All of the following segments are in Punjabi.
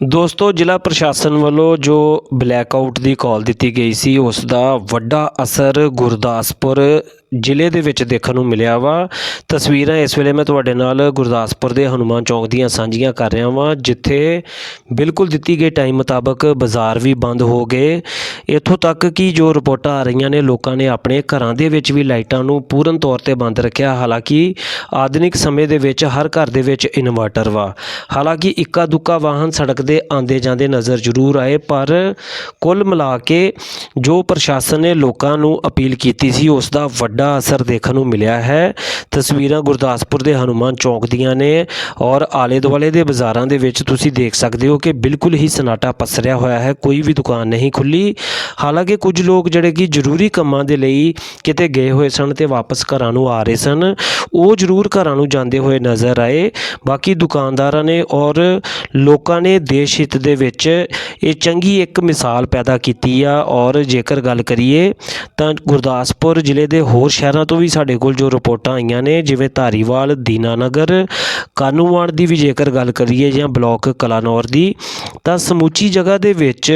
ਦੋਸਤੋ, ਜ਼ਿਲ੍ਹਾ ਪ੍ਰਸ਼ਾਸਨ ਵੱਲੋਂ ਜੋ ਬਲੈਕ ਆਊਟ ਦੀ ਕਾਲ ਦਿੱਤੀ ਗਈ ਸੀ, ਉਸ ਦਾ ਵੱਡਾ ਅਸਰ ਗੁਰਦਾਸਪੁਰ ਜ਼ਿਲ੍ਹੇ ਦੇ ਵਿੱਚ ਦੇਖਣ ਨੂੰ ਮਿਲਿਆ ਵਾ। ਤਸਵੀਰਾਂ ਇਸ ਵੇਲੇ ਮੈਂ ਤੁਹਾਡੇ ਨਾਲ ਗੁਰਦਾਸਪੁਰ ਦੇ ਹਨੂਮਾਨ ਚੌਂਕ ਦੀਆਂ ਸਾਂਝੀਆਂ ਕਰ ਰਿਹਾ ਵਾਂ, ਜਿੱਥੇ ਬਿਲਕੁਲ ਦਿੱਤੀ ਗਈ ਟਾਈਮ ਮੁਤਾਬਕ ਬਾਜ਼ਾਰ ਵੀ ਬੰਦ ਹੋ ਗਏ। ਇੱਥੋਂ ਤੱਕ ਕਿ ਜੋ ਰਿਪੋਰਟਾਂ ਆ ਰਹੀਆਂ ਨੇ, ਲੋਕਾਂ ਨੇ ਆਪਣੇ ਘਰਾਂ ਦੇ ਵਿੱਚ ਵੀ ਲਾਈਟਾਂ ਨੂੰ ਪੂਰਨ ਤੌਰ ਤੇ ਬੰਦ ਰੱਖਿਆ। ਹਾਲਾਂਕਿ ਆਧੁਨਿਕ ਸਮੇਂ ਦੇ ਵਿੱਚ ਹਰ ਘਰ ਦੇ ਵਿੱਚ ਇਨਵਰਟਰ ਵਾ। ਹਾਲਾਂਕਿ ਇੱਕਾ ਦੁੱਕਾ ਵਾਹਨ ਸੜਕ ਦੇ ਆਂਦੇ ਜਾਂਦੇ ਨਜ਼ਰ ਜ਼ਰੂਰ ਆਏ, ਪਰ ਕੁੱਲ ਮਿਲਾ ਕੇ ਜੋ ਪ੍ਰਸ਼ਾਸਨ ਨੇ ਲੋਕਾਂ ਨੂੰ ਅਪੀਲ ਕੀਤੀ ਸੀ, ਉਸ ਦਾ ਵੱਡਾ ਅਸਰ ਦੇਖਣ ਨੂੰ ਮਿਲਿਆ ਹੈ। ਤਸਵੀਰਾਂ ਗੁਰਦਾਸਪੁਰ ਦੇ ਹਨੂਮਾਨ ਚੌਂਕ ਦੀਆਂ ਨੇ ਔਰ ਆਲੇ ਦੁਆਲੇ ਦੇ ਬਾਜ਼ਾਰਾਂ ਦੇ ਵਿੱਚ ਤੁਸੀਂ ਦੇਖ ਸਕਦੇ ਹੋ ਕਿ ਬਿਲਕੁਲ ਹੀ ਸਨਾਟਾ ਪਸਰਿਆ ਹੋਇਆ ਹੈ। ਕੋਈ ਵੀ ਦੁਕਾਨ ਨਹੀਂ ਖੁੱਲੀ। ਹਾਲਾਂਕਿ ਕੁਝ ਲੋਕ ਜਿਹੜੇ ਕਿ ਜ਼ਰੂਰੀ ਕੰਮਾਂ ਦੇ ਲਈ ਕਿਤੇ ਗਏ ਹੋਏ ਸਨ ਤੇ ਵਾਪਸ ਘਰਾਂ ਨੂੰ ਆ ਰਹੇ ਸਨ, ਉਹ ਜ਼ਰੂਰ ਘਰਾਂ ਨੂੰ ਜਾਂਦੇ ਹੋਏ ਨਜ਼ਰ ਆਏ। ਬਾਕੀ ਦੁਕਾਨਦਾਰਾਂ ਨੇ ਔਰ ਲੋਕਾਂ ਨੇ ਦੇਸ਼ ਹਿੱਤ ਦੇ ਵਿੱਚ ਇਹ ਚੰਗੀ ਇੱਕ ਮਿਸਾਲ ਪੈਦਾ ਕੀਤੀ ਆ। ਔਰ ਜੇਕਰ ਗੱਲ ਕਰੀਏ ਤਾਂ ਗੁਰਦਾਸਪੁਰ ਜ਼ਿਲ੍ਹੇ ਦੇ ਹੋਰ ਸ਼ਹਿਰਾਂ ਤੋਂ ਵੀ ਸਾਡੇ ਕੋਲ ਜੋ ਰਿਪੋਰਟਾਂ ਆਈਆਂ ਨੇ ਜਿਵੇਂ ਧਾਰੀਵਾਲ ਦੀਨਾਨਗਰ ਕਾਨੂੰਵਾਨ ਦੀ ਵੀ ਜੇਕਰ ਗੱਲ ਕਰੀਏ ਜਾਂ ਬਲਾਕ ਕਲਾਨੌਰ ਦੀ ਤਾਂ ਸਮੁੱਚੀ ਜਗ੍ਹਾ ਦੇ ਵਿੱਚ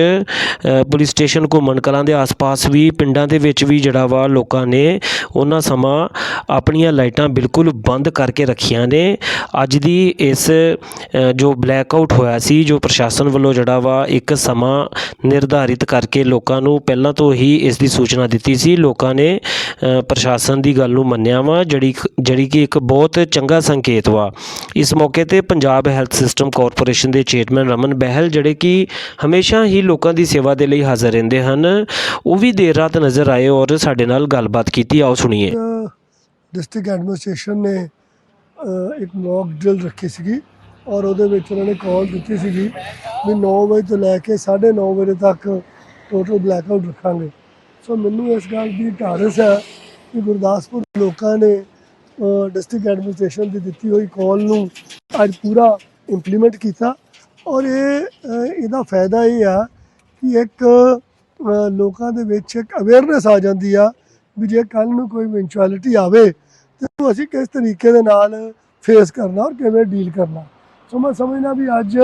ਪੁਲਿਸ ਸਟੇਸ਼ਨ ਘੁੰਮਣ ਕਲਾਂ ਦੇ ਆਸ-ਪਾਸ ਵੀ ਪਿੰਡਾਂ ਦੇ ਵਿੱਚ ਵੀ ਜਿਹੜਾ ਵਾ ਲੋਕਾਂ ਨੇ ਉਹਨਾਂ ਸਮਾਂ ਆਪਣੀਆਂ ਲਾਈਟਾਂ ਬਿਲਕੁਲ ਬੰਦ ਕਰਕੇ ਰੱਖੀਆਂ ਨੇ। ਅੱਜ ਦੀ ਇਸ ਜੋ ਬਲੈਕ ਆਊਟ ਹੋਇਆ ਸੀ ਜੋ ਪ੍ਰਸ਼ਾਸਨ ਵੱਲੋਂ ਜਿਹੜਾ ਵਾ ਇੱਕ ਸਮਾਂ ਨਿਰਧਾਰਿਤ ਕਰਕੇ ਲੋਕਾਂ ਨੂੰ ਪਹਿਲਾਂ ਤੋਂ ਹੀ ਇਸ ਦੀ ਸੂਚਨਾ ਦਿੱਤੀ ਸੀ ਲੋਕਾਂ ਨੇ ਅ, ਪ੍ਰਸ਼ਾਸਨ ਦੀ ਗੱਲ ਨੂੰ ਮੰਨਿਆ ਵਾ, ਜਿਹੜੀ ਜਿਹੜੀ ਕਿ ਇੱਕ ਬਹੁਤ ਚੰਗਾ ਸੰਕੇਤ ਵਾ। ਇਸ ਮੌਕੇ ਤੇ ਪੰਜਾਬ ਹੈਲਥ ਸਿਸਟਮ ਕਾਰਪੋਰੇਸ਼ਨ ਦੇ ਚੇਅਰਮੈਨ ਰਮਨ ਬਹਿਲ, ਜਿਹੜੇ ਕਿ ਹਮੇਸ਼ਾ ਹੀ ਲੋਕਾਂ ਦੀ ਸੇਵਾ ਦੇ ਲਈ ਹਾਜ਼ਰ ਰਹਿੰਦੇ ਹਨ, ਉਹ ਵੀ ਦੇਰ ਰਾਤ ਨਜ਼ਰ ਆਏ ਔਰ ਸਾਡੇ ਨਾਲ ਗੱਲਬਾਤ ਕੀਤੀ। ਆਓ ਸੁਣੀਏ। ਡਿਸਟ੍ਰਿਕਟ ਐਡਮਿਨਿਸਟ੍ਰੇਸ਼ਨ ਨੇ ਇੱਕ ਮੌਕ ਡਰਿਲ ਰੱਖੀ ਸੀਗੀ ਔਰ ਉਹਦੇ ਵਿੱਚ ਉਹਨਾਂ ਨੇ ਕਾਲ ਦਿੱਤੀ ਸੀਗੀ ਵੀ 9 ਵਜੇ ਤੋਂ ਲੈ ਕੇ 9:30 ਵਜੇ ਤੱਕ ਟੋਟਲ ਬਲੈਕ ਆਊਟ ਰੱਖਾਂਗੇ। ਸੋ ਮੈਨੂੰ ਇਸ ਗੱਲ ਦੀ ਢਾਰਸ ਹੈ ਕਿ ਗੁਰਦਾਸਪੁਰ ਦੇ ਲੋਕਾਂ ਨੇ ਡਿਸਟ੍ਰਿਕਟ ਐਡਮਿਨਿਸਟ੍ਰੇਸ਼ਨ ਦੀ ਦਿੱਤੀ ਹੋਈ ਕਾਲ ਨੂੰ ਅੱਜ ਪੂਰਾ ਇੰਪਲੀਮੈਂਟ ਕੀਤਾ। ਔਰ ਇਹ ਇਹਦਾ ਫਾਇਦਾ ਇਹ ਆ ਕਿ ਇੱਕ ਲੋਕਾਂ ਦੇ ਵਿੱਚ ਇੱਕ ਅਵੇਅਰਨੈਸ ਆ ਜਾਂਦੀ ਆ ਵੀ ਜੇ ਕੱਲ ਨੂੰ ਕੋਈ ਇਵੈਂਚੁਅਲਿਟੀ ਆਵੇ, ਤੇ ਉਹਨੂੰ ਅਸੀਂ ਕਿਸ ਤਰੀਕੇ ਦੇ ਨਾਲ ਫੇਸ ਕਰਨਾ ਔਰ ਕਿਵੇਂ ਡੀਲ ਕਰਨਾ। ਸੋ ਮੈਂ ਸਮਝਦਾ ਵੀ ਅੱਜ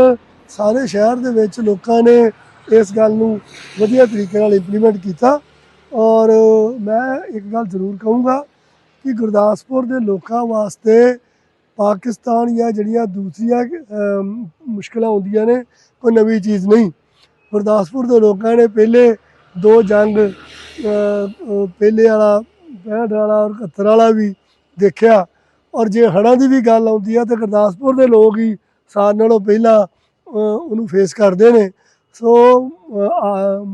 ਸਾਰੇ ਸ਼ਹਿਰ ਦੇ ਵਿੱਚ ਲੋਕਾਂ ਨੇ ਇਸ ਗੱਲ ਨੂੰ ਵਧੀਆ ਤਰੀਕੇ ਨਾਲ ਇੰਪਲੀਮੈਂਟ ਕੀਤਾ। ਔਰ ਮੈਂ ਇੱਕ ਗੱਲ ਜ਼ਰੂਰ ਕਹੂੰਗਾ ਕਿ ਗੁਰਦਾਸਪੁਰ ਦੇ ਲੋਕਾਂ ਵਾਸਤੇ ਪਾਕਿਸਤਾਨ ਜਾਂ ਜਿਹੜੀਆਂ ਦੂਸਰੀਆਂ ਅਮ, ਮੁਸ਼ਕਲਾਂ ਹੁੰਦੀਆਂ ਨੇ ਕੋਈ ਨਵੀਂ ਚੀਜ਼ ਨਹੀਂ। ਗੁਰਦਾਸਪੁਰ ਦੇ ਲੋਕਾਂ ਨੇ ਪਹਿਲੇ ਦੋ ਜੰਗ ਪਹਿਲੇ ਵਾਲਾ 65 ਵਾਲਾ ਔਰ 71 ਵਾਲਾ ਵੀ ਦੇਖਿਆ। ਔਰ ਜੇ ਹੜ੍ਹਾਂ ਦੀ ਵੀ ਗੱਲ ਆਉਂਦੀ ਆ ਤੇ ਗੁਰਦਾਸਪੁਰ ਦੇ ਲੋਕ ਹੀ ਸਾਰ ਨਾਲੋਂ ਪਹਿਲਾਂ ਉਹਨੂੰ ਫੇਸ ਕਰਦੇ ਨੇ। ਸੋ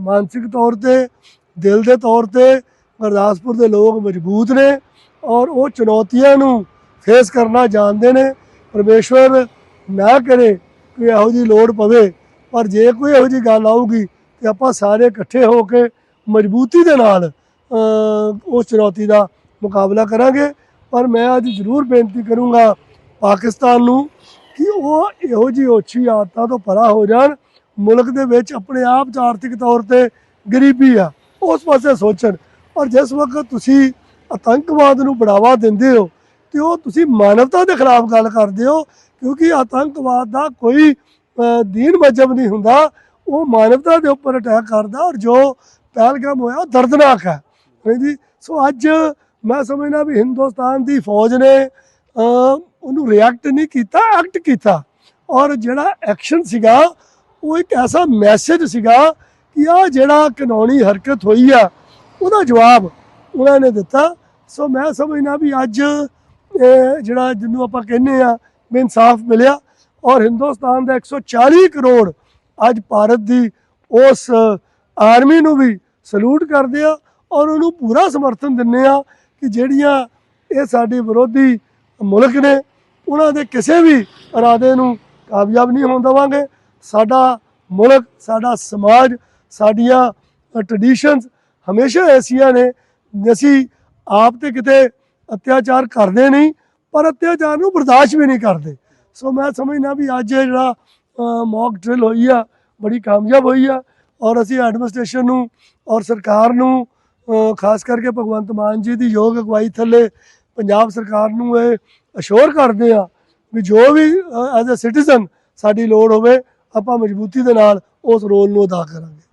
ਮਾਨਸਿਕ ਤੌਰ ਤੇ ਦਿਲ ਦੇ ਤੌਰ ਤੇ ਗੁਰਦਾਸਪੁਰ ਦੇ ਲੋਕ ਮਜ਼ਬੂਤ ਨੇ ਔਰ ਉਹ ਚੁਣੌਤੀਆਂ ਨੂੰ ਫੇਸ ਕਰਨਾ ਜਾਣਦੇ ਨੇ। ਪਰਮੇਸ਼ਵਰ ਨਾ ਕਰੇ ਕਿ ਇਹੋ ਜੀ ਲੋੜ ਪਵੇ। ਪਰ ਜੇ ਕੋਈ ਇਹੋ ਜੀ ਗੱਲ ਆਊਗੀ ਤੇ ਆਪਾਂ ਸਾਰੇ ਇਕੱਠੇ ਹੋ ਕੇ ਮਜ਼ਬੂਤੀ ਦੇ ਨਾਲ ਉਸ ਚੁਣੌਤੀ ਦਾ ਮੁਕਾਬਲਾ ਕਰਾਂਗੇ। ਪਰ ਮੈਂ ਅੱਜ ਜ਼ਰੂਰ ਬੇਨਤੀ ਕਰੂੰਗਾ ਪਾਕਿਸਤਾਨ ਨੂੰ ਕਿ ਉਹ ਇਹੋ ਜੀ ਓਛੀ ਆਦਤਾਂ ਤੋਂ ਪਰਾ ਹੋ ਜਾਣ। ਮੁਲਕ ਦੇ ਵਿੱਚ ਆਪਣੇ ਆਪ 'ਚ ਆਰਥਿਕ ਤੌਰ ਤੇ ਗਰੀਬੀ ਆ। ਉਸ ਪਾਸੇ ਸੋਚਣ। ਔਰ ਜਿਸ ਵਕਤ ਤੁਸੀਂ ਆਤੰਕਵਾਦ ਨੂੰ ਬੜਾਵਾ ਦਿੰਦੇ ਹੋ ਤੇ ਉਹ ਤੁਸੀਂ ਮਾਨਵਤਾ ਦੇ ਖਿਲਾਫ ਗੱਲ ਕਰਦੇ ਹੋ, ਕਿਉਂਕਿ ਆਤੰਕਵਾਦ ਦਾ ਕੋਈ ਦੀਨ ਮਜਬ ਨਹੀਂ ਹੁੰਦਾ। ਉਹ ਮਾਨਵਤਾ ਦੇ ਉੱਪਰ ਅਟੈਕ ਕਰਦਾ ਔਰ ਜੋ ਪਹਿਲਗਾਮ ਹੋਇਆ ਉਹ ਦਰਦਨਾਕ ਹੈ। ਹਾਂਜੀ ਸੋ ਅੱਜ ਮੈਂ ਸਮਝਣਾ ਵੀ ਹਿੰਦੁਸਤਾਨ ਦੀ ਫੌਜ ਨੇ ਉਹਨੂੰ ਰਿਐਕਟ ਨਹੀਂ ਕੀਤਾ ਐਕਟ ਕੀਤਾ। ਔਰ ਜਿਹੜਾ ਐਕਸ਼ਨ ਸੀਗਾ, ਉਹ ਇੱਕ ਐਸਾ ਮੈਸੇਜ ਸੀਗਾ ਕਿ ਆ ਜਿਹੜਾ ਕਾਨੂੰਨੀ ਹਰਕਤ ਹੋਈ ਆ, ਉਹਦਾ ਜਵਾਬ ਉਹਨਾਂ ਨੇ ਦਿੱਤਾ। ਸੋ ਮੈਂ ਸਮਝਦਾ ਵੀ ਅੱਜ ਇਹ ਜਿਹੜਾ ਜਿਹਨੂੰ ਆਪਾਂ ਕਹਿੰਦੇ ਆ, ਵੀ ਇਨਸਾਫ ਮਿਲਿਆ ਔਰ ਹਿੰਦੁਸਤਾਨ ਦਾ 140 ਕਰੋੜ ਅੱਜ ਭਾਰਤ ਦੀ ਉਸ ਆਰਮੀ ਨੂੰ ਵੀ ਸਲੂਟ ਕਰਦੇ ਆ ਔਰ ਉਹਨੂੰ ਪੂਰਾ ਸਮਰਥਨ ਦਿੰਦੇ ਆ ਕਿ ਜਿਹੜੀਆਂ ਇਹ ਸਾਡੇ ਵਿਰੋਧੀ ਮੁਲਕ ਨੇ, ਉਹਨਾਂ ਦੇ ਕਿਸੇ ਵੀ ਇਰਾਦੇ ਨੂੰ ਕਾਮਯਾਬ ਨਹੀਂ ਹੋਣ ਦੇਵਾਂਗੇ। ਸਾਡਾ ਮੁਲਕ, ਸਾਡਾ ਸਮਾਜ ਸਾਡੀਆਂ ਟ੍ਰੈਡੀਸ਼ਨਸ ਹਮੇਸ਼ਾ ਐਸੀਆਂ ਨੇ, ਅਸੀਂ ਆਪ ਤੇ ਕਿਤੇ ਅਤਿਆਚਾਰ ਕਰਦੇ ਨਹੀਂ, ਪਰ ਅਤਿਆਚਾਰ ਨੂੰ ਬਰਦਾਸ਼ਤ ਵੀ ਨਹੀਂ ਕਰਦੇ। ਸੋ ਮੈਂ ਸਮਝਦਾ ਵੀ ਅੱਜ ਇਹ ਜਿਹੜਾ ਮੌਕ ਡਰਿਲ ਹੋਈ ਆ, ਬੜੀ ਕਾਮਯਾਬ ਹੋਈ ਆ, ਔਰ ਅਸੀਂ ਐਡਮਿਨਿਸਟ੍ਰੇਸ਼ਨ ਨੂੰ ਔਰ ਸਰਕਾਰ ਨੂੰ ਖਾਸ ਕਰਕੇ ਭਗਵੰਤ ਮਾਨ ਜੀ ਦੀ ਯੋਗ ਅਗਵਾਈ ਥੱਲੇ ਪੰਜਾਬ ਸਰਕਾਰ ਨੂੰ ਇਹ ਅਸ਼ੋਰ ਕਰਦੇ ਆ ਵੀ ਜੋ ਵੀ ਐਜ਼ ਅ ਸਿਟੀਜ਼ਨ ਸਾਡੀ ਲੋੜ ਹੋਵੇ, ਆਪਾਂ ਮਜ਼ਬੂਤੀ ਦੇ ਨਾਲ ਉਸ ਰੋਲ ਨੂੰ ਅਦਾ ਕਰਾਂਗੇ।